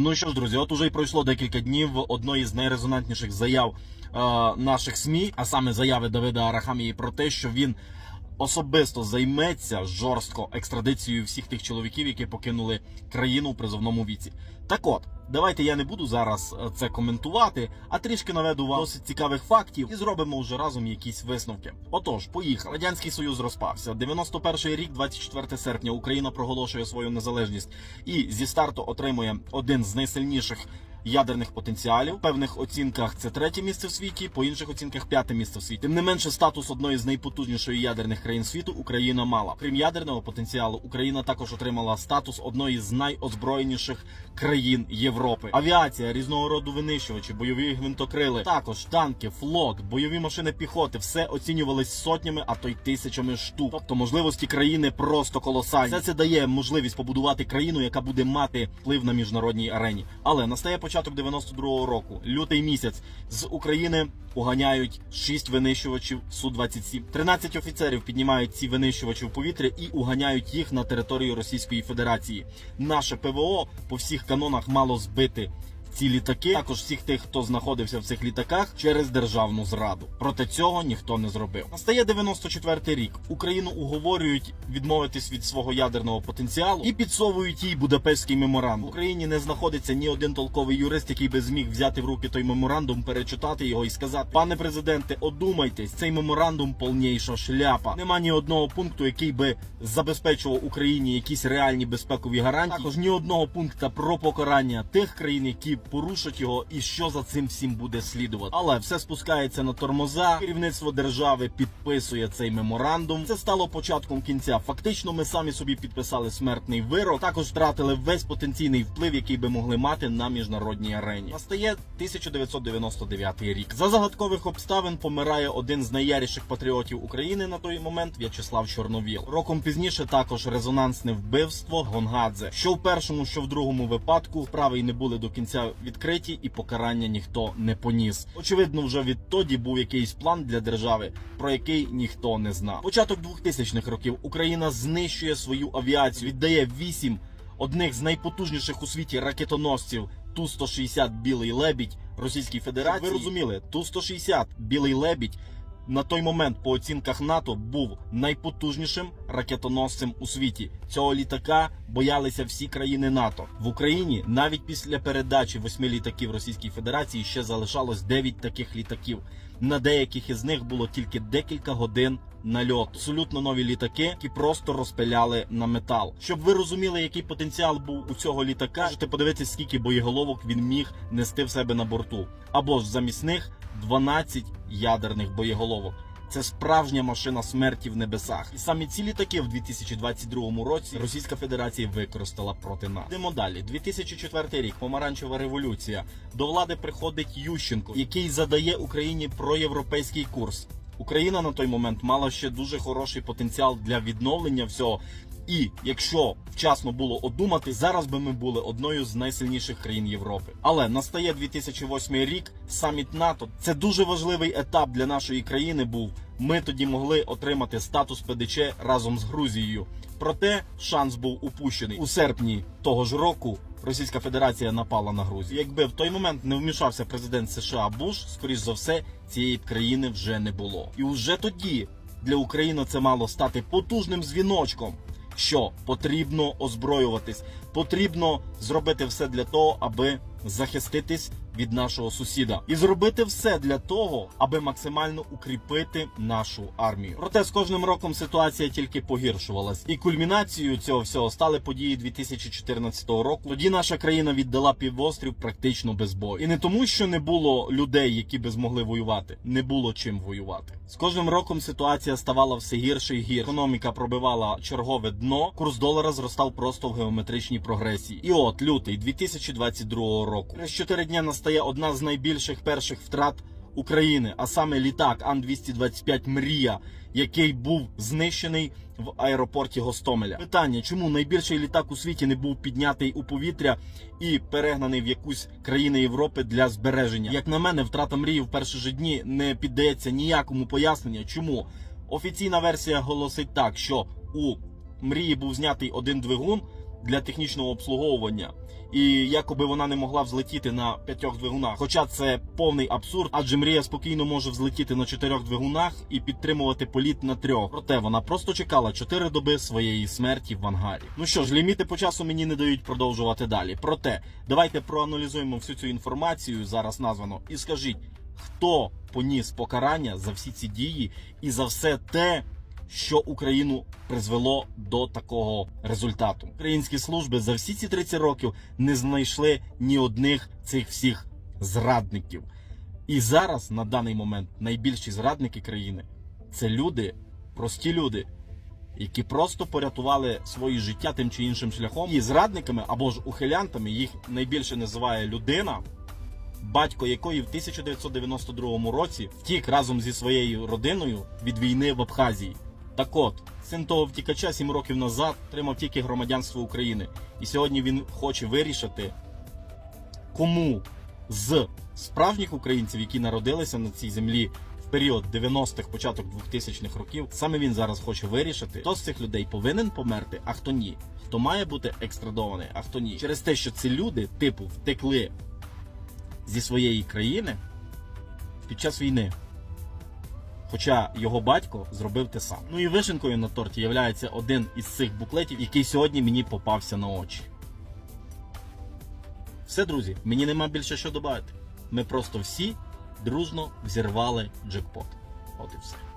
Ну що ж, друзі, от уже й пройшло декілька днів одної з найрезонантніших заяв е, наших СМІ, а саме заяви Давида Арахамії про те, що він особисто займеться жорстко екстрадицією всіх тих чоловіків, які покинули країну у призовному віці. Так от, давайте я не буду зараз е, це коментувати, а трішки наведу вам досить цікавих фактів і зробимо вже разом якісь висновки. Отож, поїхали. Радянський Союз розпався. 91 рік, 24 серпня, Україна проголошує свою незалежність і зі старту отримує один з найсильніших. Ядерних потенціалів в певних оцінках це третє місце в світі, по інших оцінках п'яте місце в світі. Тим не менше, статус одної з найпотужнішої ядерних країн світу Україна мала. Крім ядерного потенціалу, Україна також отримала статус одної з найозброєніших країн Європи. Авіація, різного роду винищувачі, бойові гвинтокрили, також танки, флот, бойові машини піхоти все оцінювались сотнями, а то й тисячами штук. Тобто можливості країни просто колосальні. Все це дає можливість побудувати країну, яка буде мати вплив на міжнародній арені. Але настає початок 92-го року, лютий місяць. З України уганяють 6 винищувачів су 27 13 офіцерів піднімають ці винищувачі в повітря і уганяють їх на територію Російської Федерації. Наше ПВО по всіх канонах мало збити. Ці літаки, також всіх тих, хто знаходився в цих літаках через державну зраду. Проте цього ніхто не зробив. Настає 94-й рік. Україну уговорюють відмовитись від свого ядерного потенціалу і підсовують їй Будапештський меморандум. В Україні не знаходиться ні один толковий юрист, який би зміг взяти в руки той меморандум, перечитати його і сказати: пане президенте, одумайтесь, цей меморандум повніша шляпа. Нема ні одного пункту, який би забезпечував Україні якісь реальні безпекові гарантії. Також ні одного пункта про покарання тих країн, які порушать його, і що за цим всім буде слідувати. Але все спускається на тормоза. Керівництво держави підписує цей меморандум. Це стало початком кінця. Фактично, ми самі собі підписали смертний вирок. Також втратили весь потенційний вплив, який би могли мати на міжнародній арені. Настає 1999 рік. За загадкових обставин помирає один з найяріших патріотів України на той момент В'ячеслав Чорновіл. Роком пізніше також резонансне вбивство Гонгадзе. Що в першому, що в другому випадку справи й не були до кінця відкриті, і покарання ніхто не поніс. Очевидно, вже відтоді був якийсь план для держави, про який ніхто не знав. Початок 2000-х років Україна знищує свою авіацію, віддає вісім одних з найпотужніших у світі ракетоносців Ту-160 Білий Лебідь Російській Федерації. Ви розуміли, Ту-160 Білий Лебідь на той момент, по оцінках НАТО, був найпотужнішим ракетоносцем у світі. Цього літака боялися всі країни НАТО в Україні. Навіть після передачі восьми літаків Російській Федерації ще залишалось дев'ять таких літаків. На деяких із них було тільки декілька годин нальот. Абсолютно нові літаки, які просто розпиляли на метал. Щоб ви розуміли, який потенціал був у цього літака, можете подивитися, скільки боєголовок він міг нести в себе на борту. Або ж замість них 12 ядерних боєголовок. Це справжня машина смерті в небесах. І саме ці літаки в 2022 році Російська Федерація використала проти нас. Йдемо далі. 2004 рік, помаранчева революція. До влади приходить Ющенко, який задає Україні проєвропейський курс. Україна на той момент мала ще дуже хороший потенціал для відновлення всього. І якщо вчасно було одумати, зараз би ми були одною з найсильніших країн Європи. Але настає 2008 рік, саміт НАТО. Це дуже важливий етап для нашої країни. Був ми тоді могли отримати статус ПДЧ разом з Грузією. Проте шанс був упущений у серпні того ж року. Російська Федерація напала на Грузію. Якби в той момент не вмішався президент США Буш, скоріш за все, цієї країни вже не було. І уже тоді для України це мало стати потужним дзвіночком що потрібно озброюватись, потрібно зробити все для того, аби захиститись від нашого сусіда, і зробити все для того, аби максимально укріпити нашу армію. Проте з кожним роком ситуація тільки погіршувалась, і кульмінацією цього всього стали події 2014 року. Тоді наша країна віддала півострів практично без бою, і не тому, що не було людей, які би змогли воювати, не було чим воювати. З кожним роком ситуація ставала все гірше і гірше. Економіка пробивала чергове дно. Курс долара зростав просто в геометричній прогресії. І от лютий 2022 року. Через 4 дня настає одна з найбільших перших втрат України, а саме літак Ан-225 Мрія, який був знищений в аеропорті Гостомеля. Питання: чому найбільший літак у світі не був піднятий у повітря і перегнаний в якусь країну Європи для збереження? Як на мене, втрата мрії в перші ж дні не піддається ніякому поясненню. Чому офіційна версія голосить так, що у мрії був знятий один двигун. Для технічного обслуговування. І якоби вона не могла взлетіти на п'ятьох двигунах. Хоча це повний абсурд, адже мрія спокійно може взлетіти на чотирьох двигунах і підтримувати політ на трьох. Проте вона просто чекала чотири доби своєї смерті в ангарі. Ну що ж, ліміти по часу мені не дають продовжувати далі. Проте давайте проаналізуємо всю цю інформацію зараз названо і скажіть, хто поніс покарання за всі ці дії і за все те, що Україну призвело до такого результату. Українські служби за всі ці 30 років не знайшли ні одних цих всіх зрадників. І зараз, на даний момент, найбільші зрадники країни це люди, прості люди, які просто порятували свої життя тим чи іншим шляхом. І зрадниками або ж ухилянтами їх найбільше називає людина, батько якої в 1992 році втік разом зі своєю родиною від війни в Абхазії. Так от, син того втікача 7 років назад отримав тільки громадянство України. І сьогодні він хоче вирішити, кому з справжніх українців, які народилися на цій землі в період 90-х, початок 2000-х років, саме він зараз хоче вирішити, хто з цих людей повинен померти, а хто ні. Хто має бути екстрадований, а хто ні. Через те, що ці люди, типу, втекли зі своєї країни під час війни. Хоча його батько зробив те саме. Ну і вишенкою на торті є один із цих буклетів, який сьогодні мені попався на очі. Все, друзі, мені нема більше що додати. Ми просто всі дружно взірвали джекпот. От і все.